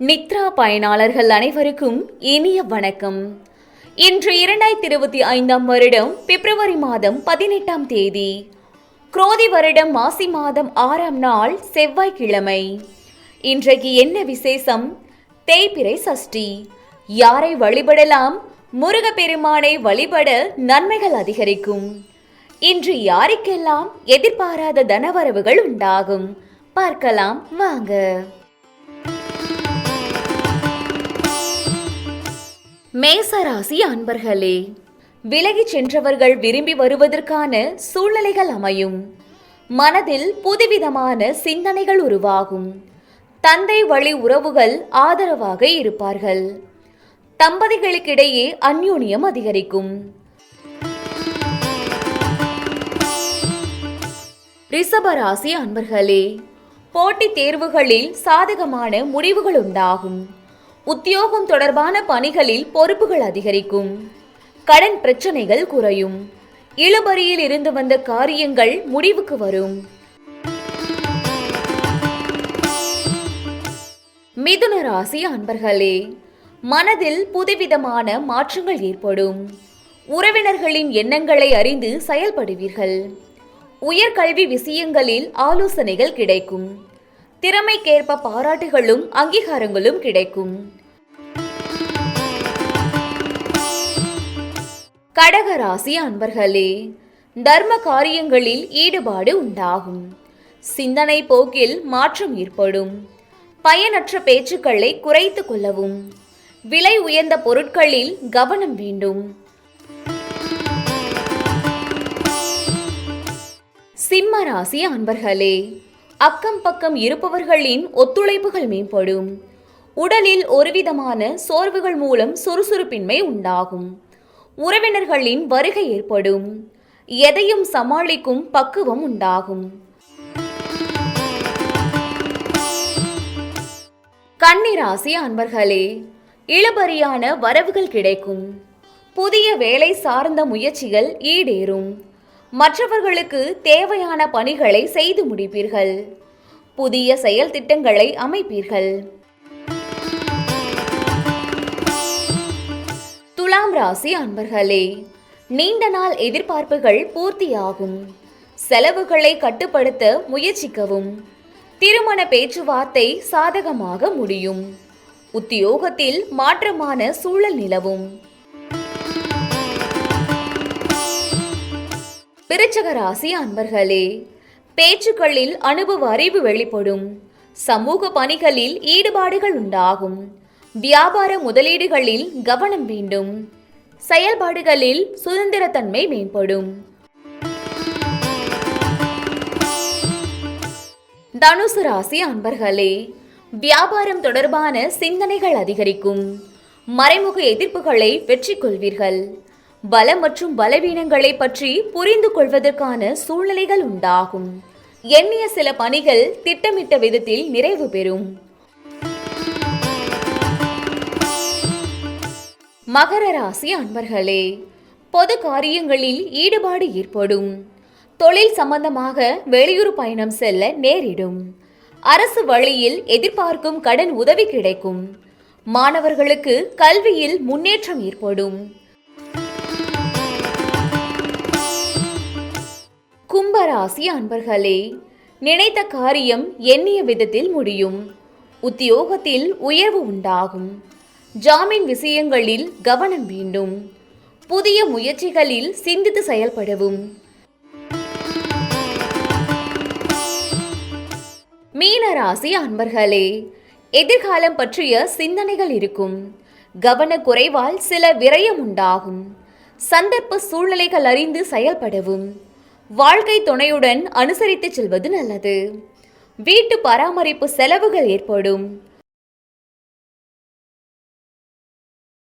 நித்ரா பயனாளர்கள் அனைவருக்கும் இனிய வணக்கம். இன்று இரண்டாயிரத்தி இருபத்தி ஐந்தாம் வருடம் பிப்ரவரி மாதம் பதினெட்டாம் தேதி. குரோதி வருடம் மாசி மாதம் ஆறாம் நாள் செவ்வாய்க்கிழமை. இன்றைக்கு என்ன விசேஷம்? தேய்பிரை சஷ்டி. யாரை வழிபடலாம்? முருகப்பெருமானை வழிபட நன்மைகள் அதிகரிக்கும். இன்று யாருக்கெல்லாம் எதிர்பாராத தனவரவுகள் உண்டாகும்? பார்க்கலாம் வாங்க. மேசராசி அன்பர்களே விலகிச் சென்றவர்கள் விரும்பி வருவதற்கான சூழ்நிலைகள் அமையும். மனதில் புதுவிதமான சிந்தனைகள் உருவாகும். தந்தை வழி உறவுகள் ஆதரவாக இருப்பார்கள். தம்பதிகளுக்கிடையே அந்யோன்யம் அதிகரிக்கும். ரிஷபராசி அன்பர்களே போட்டித் தேர்வுகளில் சாதகமான முடிவுகள் உண்டாகும். உத்தியோகம் தொடர்பான பணிகளில் பொறுப்புகள் அதிகரிக்கும். கடன் பிரச்சனைகள் குறையும். இழுபறியில் இருந்து வந்த காரியங்கள் முடிவுக்கு வரும். மிதுன ராசி அன்பர்களே மனதில் புதுவிதமான மாற்றங்கள் ஏற்படும். உறவினர்களின் எண்ணங்களை அறிந்து செயல்படுவீர்கள். உயர்கல்வி விஷயங்களில் ஆலோசனைகள் கிடைக்கும். திறமைக்கேற்ப பாராட்டுகளும் அங்கீகாரங்களும் கிடைக்கும். கடகராசி அன்பர்களே தர்ம காரியங்களில் ஈடுபாடு உண்டாகும். சிந்தனை போக்கில் மாற்றம் ஏற்படும். பயனற்ற பேச்சுக்களை குறைத்து கொள்ளவும். விலை உயர்ந்த பொருட்களில் கவனம் வேண்டும். சிம்ம ராசி அன்பர்களே அக்கம் பக்கம் இருப்பவர்களின் ஒத்துழைப்புகள் மேம்படும். உடலில் ஒருவிதமான சோர்வுகள் மூலம் சுறுசுறுப்பின்மை உண்டாகும். உறவினர்களின் வருகை ஏற்படும். எதையும் சமாளிக்கும் பக்குவம் உண்டாகும். கன்னிராசி அன்பர்களே இழுபறியான வரவுகள் கிடைக்கும். புதிய வேலை சார்ந்த முயற்சிகள் ஈடேறும். மற்றவர்களுக்கு தேவையான பணிகளை செய்து முடிப்பீர்கள். புதிய செயல் திட்டங்களை அமைப்பீர்கள். துலாம் ராசி அன்பர்களே நீண்ட நாள் எதிர்பார்ப்புகள் பூர்த்தியாகும். செலவுகளை கட்டுப்படுத்த முயற்சிக்கவும். திருமண பேச்சுவார்த்தை சாதகமாக முடியும். உத்தியோகத்தில் மாற்றமான சூழல் நிலவும். விருச்சக ராசி அன்பர்களே பேச்சுக்களில் அனுபவ அறிவு வெளிப்படும். சமூக பணிகளில் ஈடுபாடுகள் உண்டாகும். வியாபார முதலீடுகளில் கவனம் வேண்டும். செயல்பாடுகளில் சுதந்திரத்தன்மை மேம்படும். தனுசு ராசி அன்பர்களே வியாபாரம் தொடர்பான சிந்தனைகள் அதிகரிக்கும். மறைமுக எதிர்ப்புகளை வெற்றி கொள்வீர்கள் பலம் மற்றும் பலவீனங்களை பற்றி புரிந்து கொள்வதற்கான சூழ்நிலைகள் உண்டாகும். எண்ணிய சில பணிகள் திட்டமிட்ட விதத்தில் நிறைவு பெறும். மகர ராசி அன்பர்களே பொது காரியங்களில் ஈடுபாடு ஏற்படும். தொழில் சம்பந்தமாக வெளியூர் பயணம் செல்ல நேரிடும். அரசு வழியில் எதிர்பார்க்கும் கடன் உதவி கிடைக்கும். மாணவர்களுக்கு கல்வியில் முன்னேற்றம் ஏற்படும். ராசி அன்பர்களே நினைத்த காரியம் எண்ணிய விதத்தில் முடியும். உத்தியோகத்தில் உயர்வு உண்டாகும். ஜாமீன் விஷயங்களில் கவனம் வேண்டும். புதிய முயற்சிகளில் சிந்தித்து செயல்படவும். மீனராசி அன்பர்களே எதிர்காலம் பற்றிய சிந்தனைகள் இருக்கும். கவனக்குறைவால் சில விரயம் உண்டாகும். சந்தர்ப்ப சூழ்நிலைகள் அறிந்து செயல்படவும். வாழ்க்கை துணையுடன் அனுசரித்து செல்வது நல்லது. வீட்டு பராமரிப்பு செலவுகள் ஏற்படும்.